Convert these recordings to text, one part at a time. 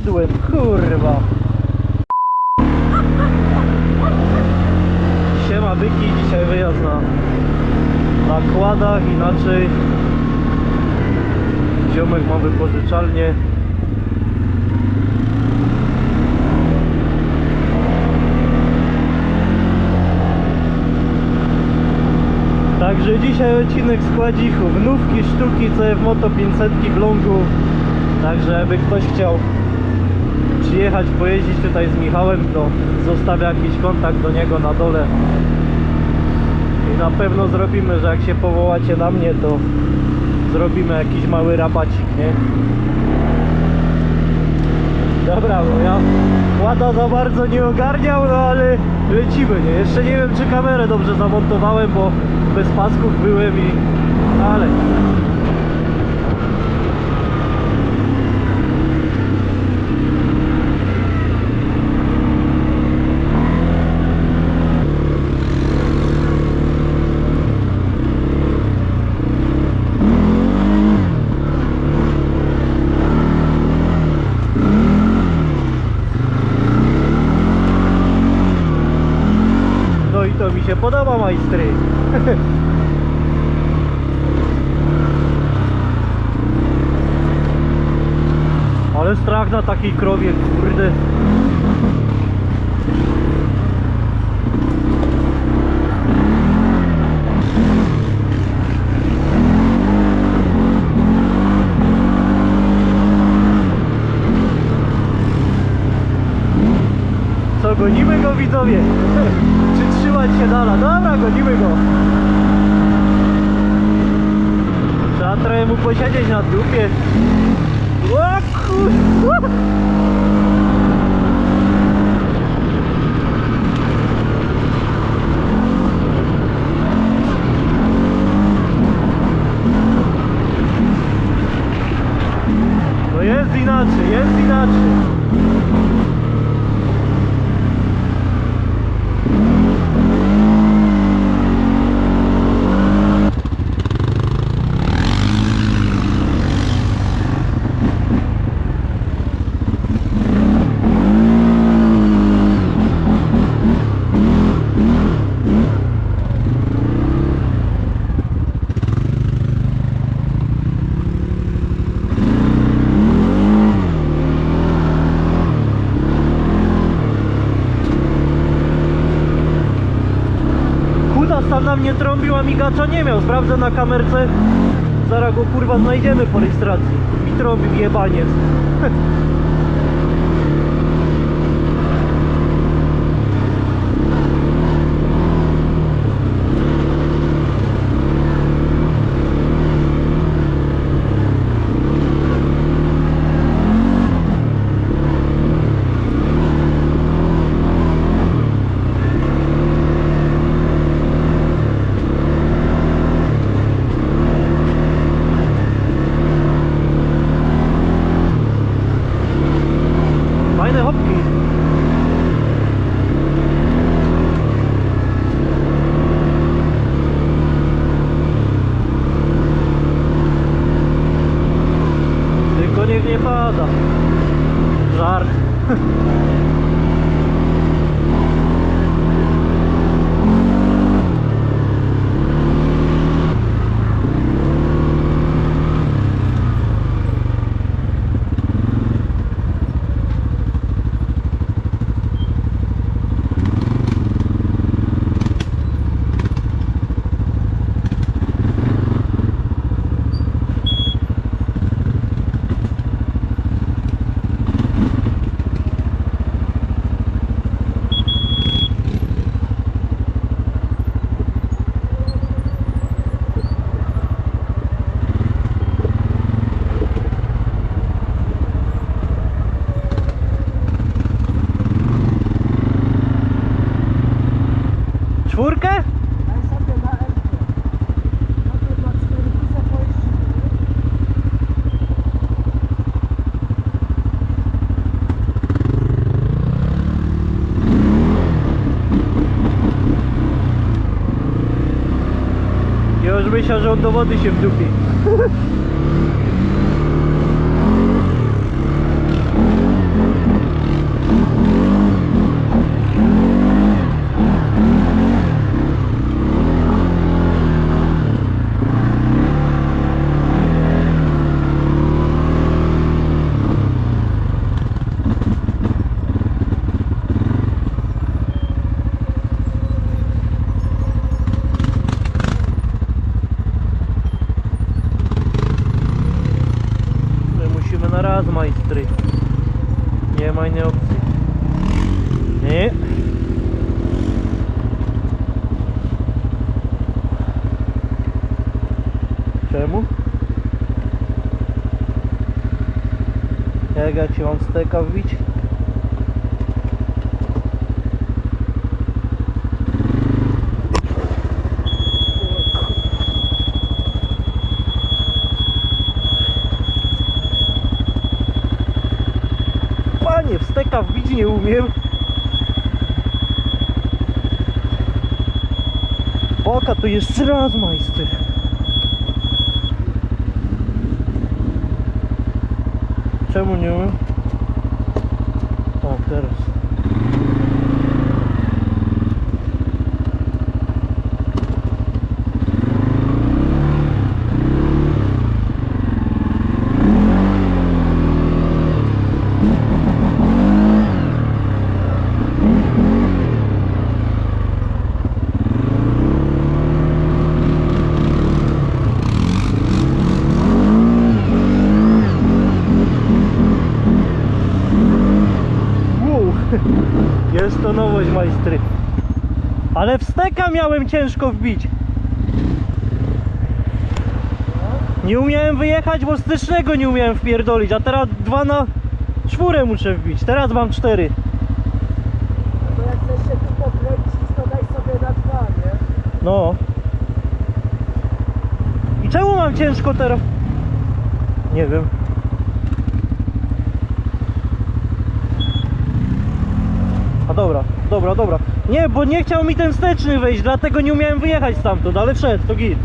Wpadłem, kurwa. Siema byki, dzisiaj wyjazd na nakładach, inaczej. Ziomek ma wypożyczalnię. Także dzisiaj odcinek składzichów, nówki, sztuki, CF Moto 500 w longu. Także jakby ktoś chciał przyjechać, pojeździć tutaj z Michałem, to zostawię jakiś kontakt do niego na dole. I na pewno zrobimy, że jak się powołacie na mnie, to zrobimy jakiś mały rabacik, nie? Dobra, bo ja łada za bardzo nie ogarniał, no ale lecimy, nie? Jeszcze nie wiem, czy kamerę dobrze zamontowałem, bo bez pasków byłem i... ale... 2 ale strach na takiej krowie. Posiedzieć na dupie. O kurwa! No jest inaczej, jest inaczej. Kutas tam na mnie trąbił, a migacza nie miał. Sprawdzę na kamerce. Zaraz go kurwa znajdziemy po rejestracji. I trąbił jebaniec. Ja już myślał, że on do wody się wdupi. raz majstry. Nie ma innej opcji. Nie. Czemu? Jak ja ci mam steka wbić? Panie, w steka wbić nie umiem. Oka, to jeszcze raz, majster. Czemu nie umiem? O, teraz. Wow. Jest to nowość majstry. Ale w steka miałem ciężko wbić. Nie umiałem wyjechać, bo stycznego nie umiałem wpierdolić, a teraz dwa na czwórę muszę wbić. Teraz mam cztery. No jak chcesz się tu pokręcić, to daj sobie na dwa, nie? No. I czemu mam ciężko teraz? Nie wiem. A dobra, dobra, dobra. Nie, bo nie chciał mi ten wsteczny wejść, dlatego nie umiałem wyjechać stamtąd, ale wszedł, to git.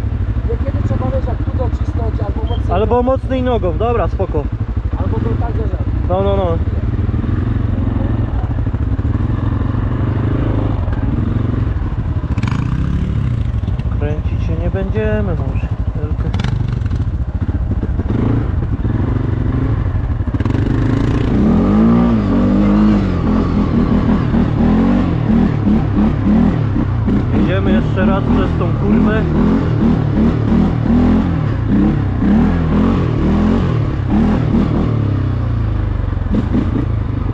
Niekiedy trzeba wiesz, jak tu docisnąć, albo mocniej, Albo mocniej nogą, dobra, spoko. albo to tak, że No, no, no. Kręcić się nie będziemy może. Tylko... Jedziemy jeszcze raz przez tą kurwę.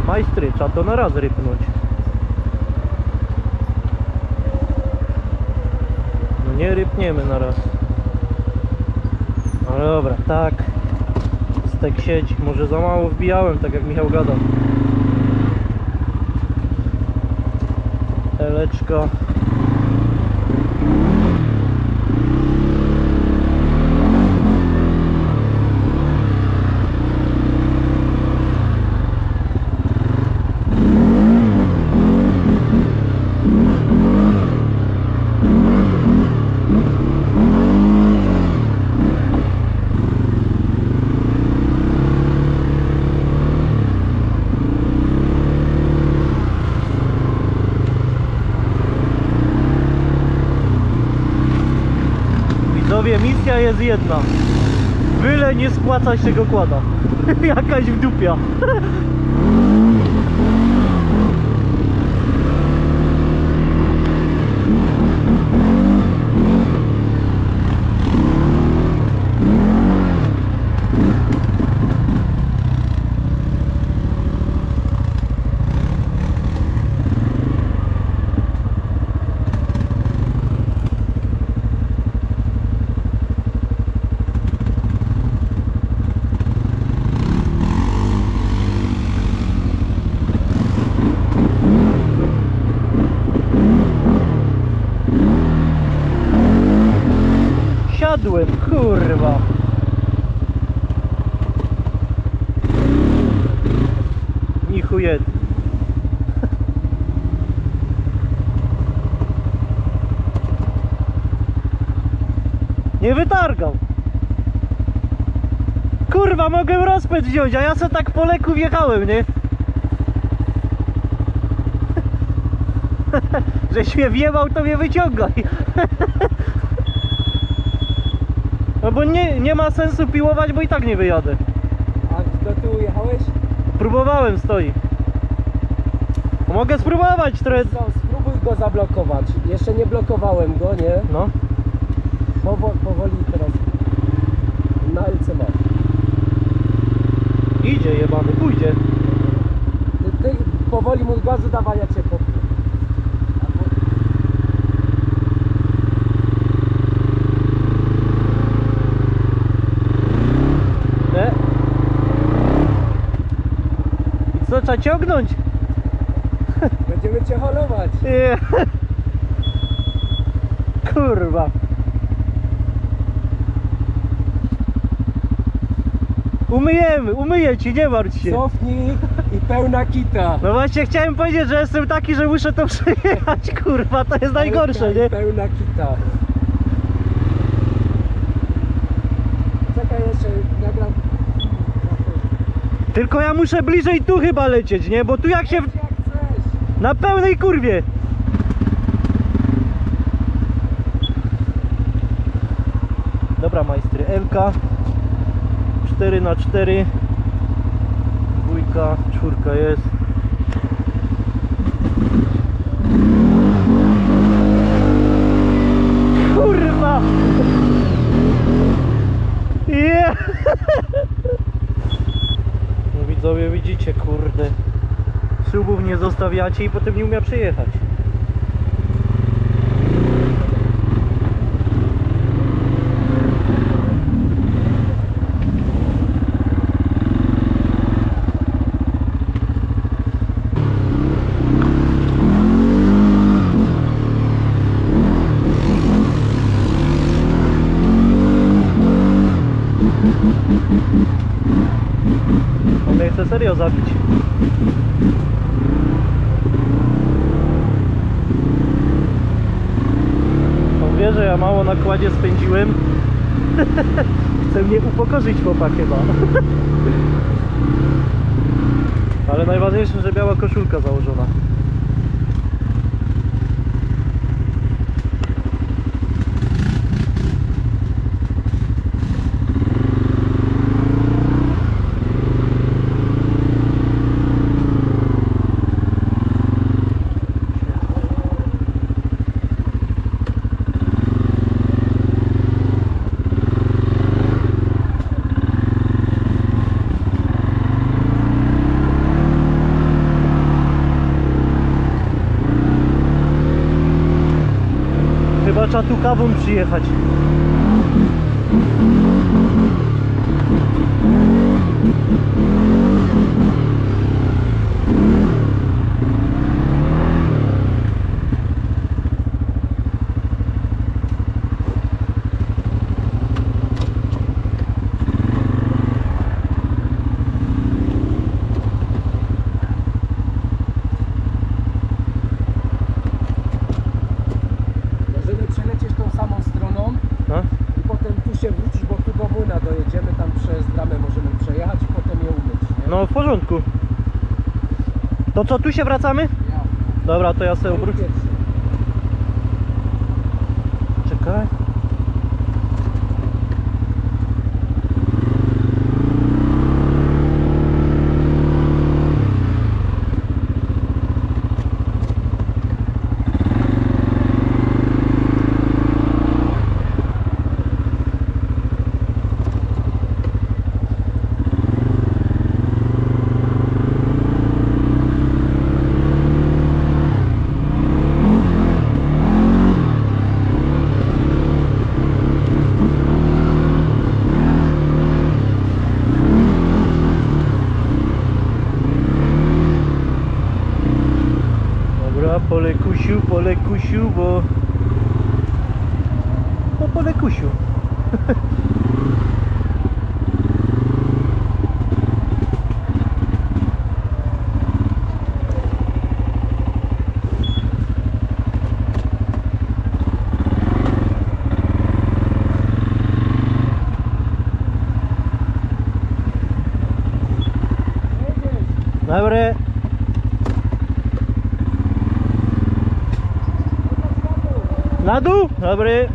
Majstry, trzeba to na raz rypnąć. No nie rypniemy na raz. Ale dobra, tak. Stek sieć, może za mało wbijałem, tak jak Michał gadał. Eleczka. Misja jest jedna. Byle nie spłacać tego kłada. Jakaś wdupia. Nie wytargał. Kurwa, mogę rozpęd wziąć, a ja se tak po leku wjechałem, nie? Żeś mnie wjebał, to mnie wyciągaj. No bo nie, nie ma sensu piłować, bo i tak nie wyjadę. A do tyłu jechałeś? Próbowałem, stoi. Mogę spróbować trochę. Spróbuj go zablokować. Jeszcze nie blokowałem go, nie? No. Powo powoli teraz. Na LC ma. Idź pójdzie jebany, pójdzie. Ty, ty powoli mu gazu dawaj, ja cię popnę. I co, trzeba ciągnąć? Będziemy cię holować. Nie. Kurwa. Umyjemy, umyję ci, nie martw się. Cofnij i pełna kita. No właśnie chciałem powiedzieć, że jestem taki, że muszę to przejechać, kurwa, to jest najgorsze, nie? Pełna kita. Czekaj jeszcze, nagram. Tylko ja muszę bliżej tu chyba lecieć, nie? Bo tu jak się... Jak W... chcesz. Na pełnej kurwie. Dobra majstry, LK 4 na 4 Dwójka, czwórka jest. Kurwa! Yeah. No widzowie widzicie kurde. Ślubów nie zostawiacie i potem nie umie przyjechać On mnie chce serio zabić. On wie, że ja mało na kładzie spędziłem. chce mnie upokorzyć chłopak chyba. Ale najważniejsze, że biała koszulka założona. Tu kawą przyjechać. Możemy przelecieć tą samą stroną No? i potem tu się wrócić, bo tu do młyna dojedziemy, tam przez bramę możemy przejechać i potem je umyć, nie? No w porządku. To co, tu się wracamy? Ja. Dobra, to ja sobie obrócę. Czekaj. kusiubo. O pole kusiu. Abre. Dół? Dobry.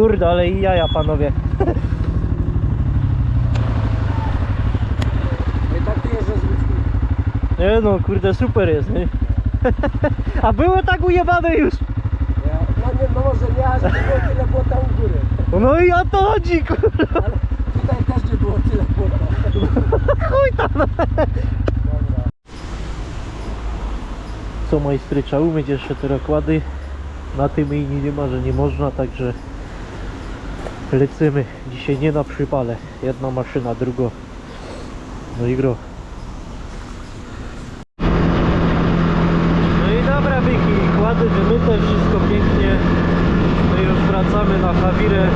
Kurde, ale i jaja panowie. I tak ty jeżdżę z. Nie no, kurde, super jest, nie? A były tak ujebane już. Ja, no, nie, no może nie aż nie było tyle błota u góry. No i o to chodzi, kurde. Ale tutaj też nie było tyle błota. Chuj tam. Dobra. Co majstry, trzeba umyć jeszcze te nakłady. Na tym inni nie ma, że nie można, także lecimy. Dzisiaj nie na przypale. Jedna maszyna, druga. No i gro. No i dobra Wiki, kłady wymyte, wszystko pięknie. No i już wracamy na Hawirę.